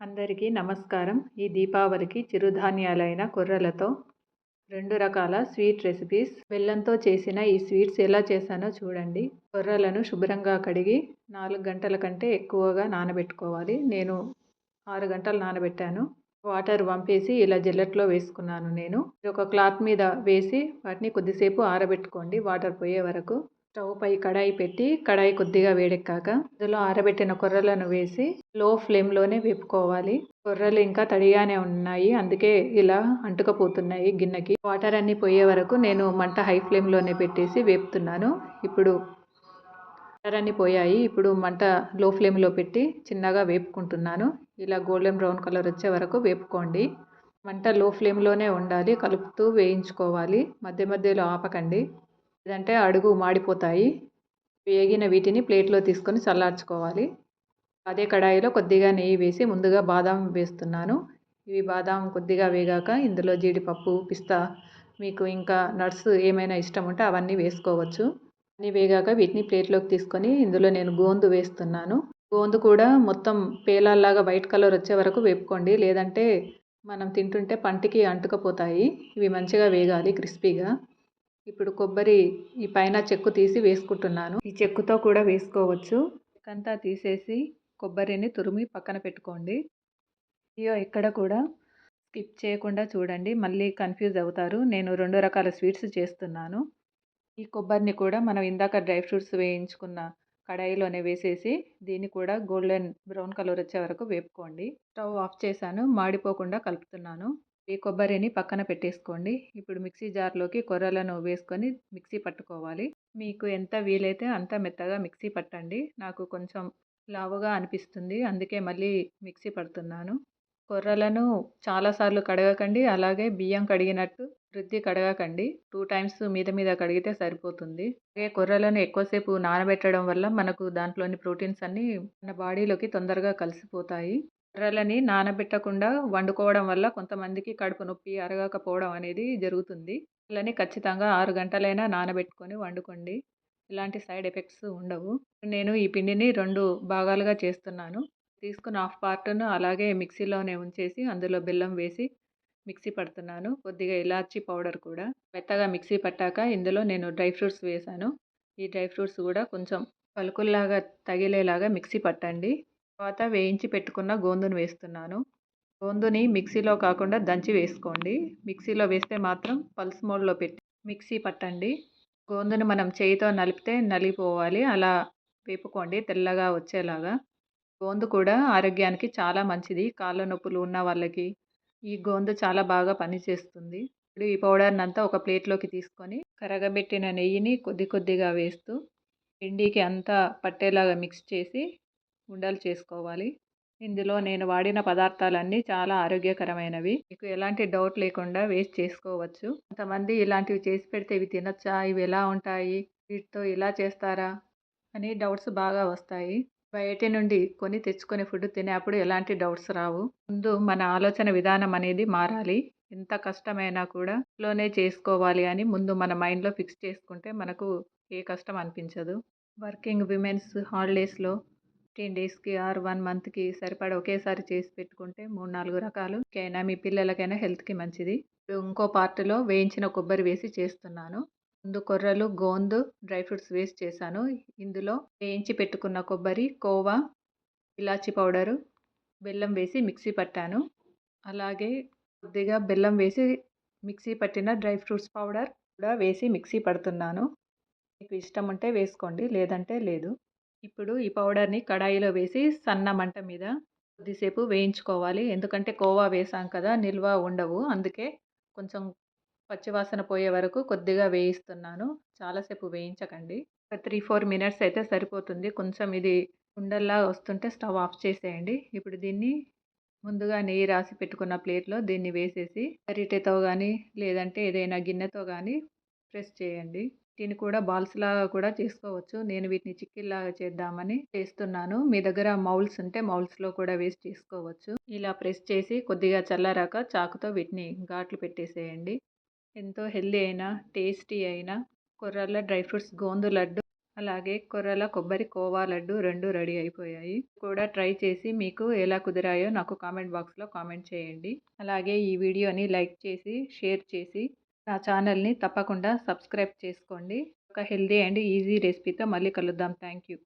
అందరికీ నమస్కారం. ఈ దీపావళికి చిరుధాన్యాలైన కొర్రలతో రెండు రకాల స్వీట్ రెసిపీస్. బెల్లంతో చేసిన ఈ స్వీట్స్ ఎలా చేశానో చూడండి. కొర్రలను శుభ్రంగా కడిగి నాలుగు గంటల కంటే ఎక్కువగా నానబెట్టుకోవాలి. నేను ఆరు గంటలు నానబెట్టాను. వాటర్ వంపేసి ఇలా జల్లెట్లో వేసుకున్నాను నేను. ఒక క్లాత్ మీద వేసి వాటిని కొద్దిసేపు ఆరబెట్టుకోండి. వాటర్ పోయే వరకు స్టవ్ పై కడాయి పెట్టి కడాయి కొద్దిగా వేడెక్కాక ఇందులో ఆరబెట్టిన కొర్రలను వేసి లో ఫ్లేమ్లోనే వేపుకోవాలి. కొర్రలు ఇంకా తడిగానే ఉన్నాయి. అందుకే ఇలా అంటుకపోతున్నాయి గిన్నెకి. వాటర్ అన్నీ పోయే వరకు నేను మంట హై ఫ్లేమ్లోనే పెట్టేసి వేపుతున్నాను. ఇప్పుడు వాటర్ అన్నీ పోయాయి. ఇప్పుడు మంట లో ఫ్లేమ్లో పెట్టి చిన్నగా వేపుకుంటున్నాను. ఇలా గోల్డెన్ బ్రౌన్ కలర్ వచ్చే వరకు వేపుకోండి. మంట లో ఫ్లేమ్లోనే ఉండాలి. కలుపుతూ వేయించుకోవాలి. మధ్య మధ్యలో ఆపకండి. లేదంటే అడుగు మాడిపోతాయి. వేగిన వీటిని ప్లేట్లో తీసుకొని చల్లార్చుకోవాలి. అదే కడాయిలో కొద్దిగా నెయ్యి వేసి ముందుగా బాదం వేస్తున్నాను. ఇవి బాదాం కొద్దిగా వేగాక ఇందులో జీడిపప్పు పిస్తా మీకు ఇంకా నట్స్ ఏమైనా ఇష్టం ఉంటే అవన్నీ వేసుకోవచ్చు. అన్నీ వేగాక వీటిని ప్లేట్లోకి తీసుకొని ఇందులో నేను గోందు వేస్తున్నాను. గోందు కూడా మొత్తం పేలాల్లాగా వైట్ కలర్ వచ్చే వరకు వేపుకోండి. లేదంటే మనం తింటుంటే పంటికి అంటుకపోతాయి. ఇవి మంచిగా వేగాలి క్రిస్పీగా. ఇప్పుడు కొబ్బరి ఈ పైన చెక్కు తీసి వేసుకుంటున్నాను. ఈ చెక్కుతో కూడా వేసుకోవచ్చు. చెక్కంతా తీసేసి కొబ్బరిని తురిమి పక్కన పెట్టుకోండి. అయ్యో ఇక్కడ కూడా స్కిప్ చేయకుండా చూడండి. మళ్ళీ కన్ఫ్యూజ్ అవుతారు. నేను రెండు రకాల స్వీట్స్ చేస్తున్నాను. ఈ కొబ్బరిని కూడా మనం ఇందాక డ్రై ఫ్రూట్స్ వేయించుకున్న కడాయిలోనే వేసేసి దీన్ని కూడా గోల్డెన్ బ్రౌన్ కలర్ వచ్చే వరకు వేపుకోండి. స్టవ్ ఆఫ్ చేశాను. మాడిపోకుండా కలుపుతున్నాను. ఈ కొబ్బరిని పక్కన పెట్టేసుకోండి. ఇప్పుడు మిక్సీ జార్లోకి కొర్రలను వేసుకొని మిక్సీ పట్టుకోవాలి. మీకు ఎంత వీలైతే అంత మెత్తగా మిక్సీ పట్టండి. నాకు కొంచెం లావుగా అనిపిస్తుంది. అందుకే మళ్ళీ మిక్సీ పడుతున్నాను. కొర్రలను చాలాసార్లు కడగకండి. అలాగే బియ్యం కడిగినట్టు వృద్ధి కడగకండి. టూ టైమ్స్ మీద మీద కడిగితే సరిపోతుంది. అలాగే కొర్రలను ఎక్కువసేపు నానబెట్టడం వల్ల మనకు దాంట్లోని ప్రోటీన్స్ అన్నీ మన బాడీలోకి తొందరగా కలిసిపోతాయి. కొర్రలని నానబెట్టకుండా వండుకోవడం వల్ల కొంతమందికి కడుపు నొప్పి అరగకపోవడం అనేది జరుగుతుంది. ఎర్రలని ఖచ్చితంగా ఆరు గంటలైనా నానబెట్టుకొని వండుకోండి. ఇలాంటి సైడ్ ఎఫెక్ట్స్ ఉండవు. నేను ఈ పిండిని రెండు భాగాలుగా చేస్తున్నాను. తీసుకున్న హాఫ్ పార్ట్ను అలాగే మిక్సీలోనే ఉంచేసి అందులో బెల్లం వేసి మిక్సీ పడుతున్నాను. కొద్దిగా ఇలాచీ పౌడర్ కూడా. మెత్తగా మిక్సీ పట్టాక ఇందులో నేను డ్రై ఫ్రూట్స్ వేసాను. ఈ డ్రై ఫ్రూట్స్ కూడా కొంచెం పలుకుల్లాగా తగిలేలాగా మిక్సీ పట్టండి. తర్వాత వేయించి పెట్టుకున్న గోందును వేస్తున్నాను. గోందుని మిక్సీలో కాకుండా దంచి వేసుకోండి. మిక్సీలో వేస్తే మాత్రం పల్స్ మోడ్లో పెట్టి మిక్సీ పట్టండి. గోందుని మనం చేయితో నలిపితే నలిగిపోవాలి. అలా వేపుకోండి తెల్లగా వచ్చేలాగా. గోందు కూడా ఆరోగ్యానికి చాలా మంచిది. కాళ్ళ నొప్పులు ఉన్న వాళ్ళకి ఈ గోందు చాలా బాగా పనిచేస్తుంది. ఇప్పుడు ఈ పౌడర్ని అంతా ఒక ప్లేట్లోకి తీసుకొని కరగబెట్టిన నెయ్యిని కొద్ది కొద్దిగా వేస్తూ పిండికి అంతా పట్టేలాగా మిక్స్ చేసి ఉండలు చేసుకోవాలి. ఇందులో నేను వాడిన పదార్థాలన్నీ చాలా ఆరోగ్యకరమైనవి. మీకు ఎలాంటి డౌట్ లేకుండా వేస్ట్ చేసుకోవచ్చు. కొంతమంది ఇలాంటివి చేసి పెడితే ఇవి తినచ్చా? ఇవి ఎలా ఉంటాయి? వీటితో ఇలా చేస్తారా? అని డౌట్స్ బాగా వస్తాయి. బయట నుండి కొని తెచ్చుకొని ఫుడ్ తినేప్పుడు ఎలాంటి డౌట్స్ రావు. ముందు మన ఆలోచన విధానం అనేది మారాలి. ఎంత కష్టమైనా కూడా లోనే చేసుకోవాలి అని ముందు మన మైండ్లో ఫిక్స్ చేసుకుంటే మనకు ఏ కష్టం అనిపించదు. వర్కింగ్ విమెన్స్ హాలిడేస్లో ఫిఫ్టీన్ డేస్కి ఆర్ వన్ మంత్కి సరిపడా ఒకేసారి చేసి పెట్టుకుంటే మూడు నాలుగు రకాలు. కైనా మీ పిల్లలకైనా హెల్త్కి మంచిది. ఇప్పుడు ఇంకో పార్ట్లో వేయించిన కొబ్బరి వేసి చేస్తున్నాను. ముందు కొర్రలు గోందు డ్రై ఫ్రూట్స్ వేసి చేశాను. ఇందులో వేయించి పెట్టుకున్న కొబ్బరి కోవా ఇలాచి పౌడరు బెల్లం వేసి మిక్సీ పట్టాను. అలాగే కొద్దిగా బెల్లం వేసి మిక్సీ పట్టిన డ్రై ఫ్రూట్స్ పౌడర్ కూడా వేసి మిక్సీ పడుతున్నాను. మీకు ఇష్టం ఉంటే వేసుకోండి లేదంటే లేదు. ఇప్పుడు ఈ పౌడర్ని కడాయిలో వేసి సన్న మంట మీద కొద్దిసేపు వేయించుకోవాలి. ఎందుకంటే కోవా వేసాం కదా నిల్వ ఉండవు. అందుకే కొంచెం పచ్చివాసన పోయే వరకు కొద్దిగా వేయిస్తున్నాను. చాలాసేపు వేయించకండి. ఒక త్రీ ఫోర్ మినిట్స్ అయితే సరిపోతుంది. కొంచెం ఇది ఉండల్లా వస్తుంటే స్టవ్ ఆఫ్ చేసేయండి. ఇప్పుడు దీన్ని ముందుగా నెయ్యి రాసి పెట్టుకున్న ప్లేట్లో దీన్ని వేసేసి గరిటెతో కానీ లేదంటే ఏదైనా గిన్నెతో కానీ ప్రెస్ చేయండి. వీటిని కూడా బాల్స్ లాగా కూడా చేసుకోవచ్చు. నేను వీటిని చిక్కిల్లాగా చేద్దామని చేస్తున్నాను. మీ దగ్గర మౌల్స్ ఉంటే మౌల్స్లో కూడా వేసి చేసుకోవచ్చు. ఇలా ప్రెస్ చేసి కొద్దిగా చల్లారాక చాకుతో వీటిని ఘాట్లు పెట్టేసేయండి. ఎంతో హెల్దీ అయినా టేస్టీ అయినా కొర్రల డ్రై ఫ్రూట్స్ గోందు లడ్డు అలాగే కొర్రల కొబ్బరి కోవా లడ్డు రెండు రెడీ అయిపోయాయి. కూడా ట్రై చేసి మీకు ఎలా కుదిరాయో నాకు కామెంట్ బాక్స్లో కామెంట్ చేయండి. అలాగే ఈ వీడియోని లైక్ చేసి షేర్ చేసి నా ఛానల్ని తప్పకుండా సబ్స్క్రైబ్ చేసుకోండి. ఒక హెల్దీ అండ్ ఈజీ రెసిపీతో మళ్ళీ కలుద్దాం. Thank you